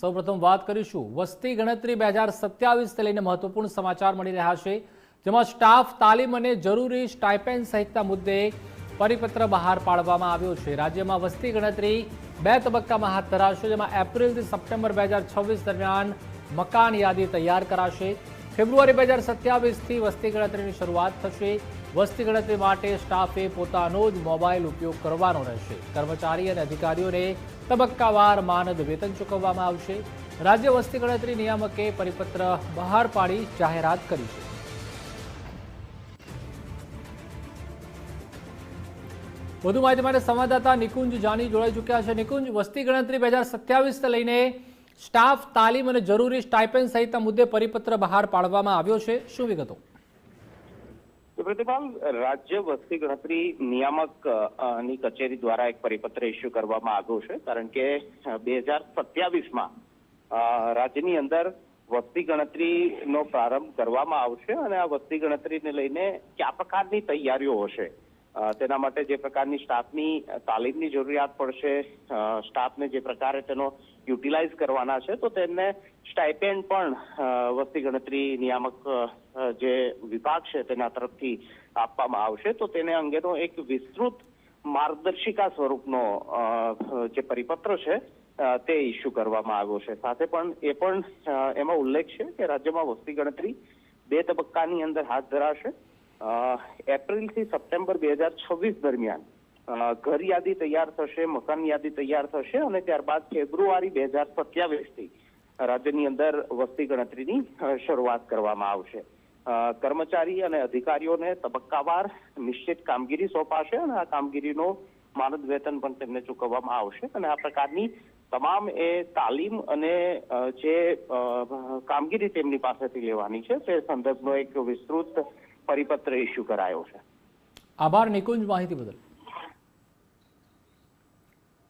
સૌપ્રથમ વાત કરીશું. વસ્તી ગણતરી બે હજાર સત્યાવીસને લઈને મહત્વપૂર્ણ સમાચાર મળી રહ્યા છે. જેમાં સ્ટાફ, તાલીમ અને જરૂરી સ્ટાઇપેન્ડ સહિતના મુદ્દે પરિપત્ર બહાર પાડવામાં આવ્યો છે. રાજ્યમાં વસ્તી ગણતરી બે તબક્કામાં હાથ ધરાશે, જેમાં એપ્રિલથી સપ્ટેમ્બર બે દરમિયાન મકાન યાદી તૈયાર કરાશે. ફેબ્રુઆરી બે હજાર સત્યાવીસથી વસ્તી ગણતરીની શરૂઆત થશે. વસ્તી ગણતરી માટે સ્ટાફે પોતાનો જ મોબાઈલ ઉપયોગ કરવાનો રહેશે. કર્મચારી અને અધિકારીઓને તબક્કાવાર માનદ વેતન ચૂકવવામાં આવશે. રાજ્ય વસ્તી ગણતરી નિયામકે પરિપત્ર બહાર પાડી જાહેરાત કરી છે. વધુ માહિતી માટે સંવાદદાતા નિકુંજ જાની જોડાઈ ચૂક્યા છે. નિકુંજ, વસ્તી ગણતરી બે હજાર સત્યાવીસને લઈને સ્ટાફ, તાલીમ અને જરૂરી સ્ટાઇપેન્ડ સહિતના મુદ્દે પરિપત્ર બહાર પાડવામાં આવ્યો છે. શું વિગતો? તો પ્રતિપાલ, રાજ્ય વસ્તી ગણતરી નિયામકની કચેરી દ્વારા એક પરિપત્ર ઇસ્યુ કરવામાં આવ્યો છે. કારણ કે બે હજાર સત્યાવીસમાં રાજ્યની અંદર વસ્તી ગણતરીનો પ્રારંભ કરવામાં આવશે અને આ વસ્તી ગણતરીને લઈને કયા પ્રકારની તૈયારીઓ હશે? તેના માટે જે પ્રકારની સ્ટાફની તાલીમની જરૂરિયાત પડશે સ્ટાફને જે પ્રકારે તેનો યુટિલાઇઝ કરવાના છે, તો તેમને સ્ટાઇપેન્ડ પણ વસ્તી ગણતરી નિયામક જે વિભાગ છે તેના તરફથી આપવામાં આવશે, તો તેને અંગેનો એક વિસ્તૃત માર્ગદર્શિકા સ્વરૂપનો જે પરિપત્ર છે તે ઇસ્યુ કરવામાં આવ્યો છે. સાથે પણ એ પણ એમાં ઉલ્લેખ છે કે રાજ્યમાં વસ્તી ગણતરી બે તબક્કાની અંદર હાથ ધરાશે. એપ્રિલથી સપ્ટેમ્બર બે હજાર છવ્વીસ દરમિયાન ઘર યાદી તૈયાર થશે મકાન યાદી તૈયાર થશે અને ત્યારબાદ ફેબ્રુઆરી બે હજાર સત્યાવીસથી રાજ્યની અંદર વસ્તી ગણતરીની શરૂઆત કરવામાં આવશે. કર્મચારી અને અધિકારીઓને તબક્કાવાર નિશ્ચિત કામગીરી સોંપાશે અને આ કામગીરીનો માનદ વેતન પણ તેમને ચૂકવવામાં આવશે અને આ પ્રકારની તમામ એ તાલીમ અને જે કામગીરી તેમની પાસેથી લેવાની છે તે સંદર્ભનો એક વિસ્તૃત પરિપત્ર ઇસ્યુ કરાયો છે. આભાર નિકુંજ માહિતી બદલ.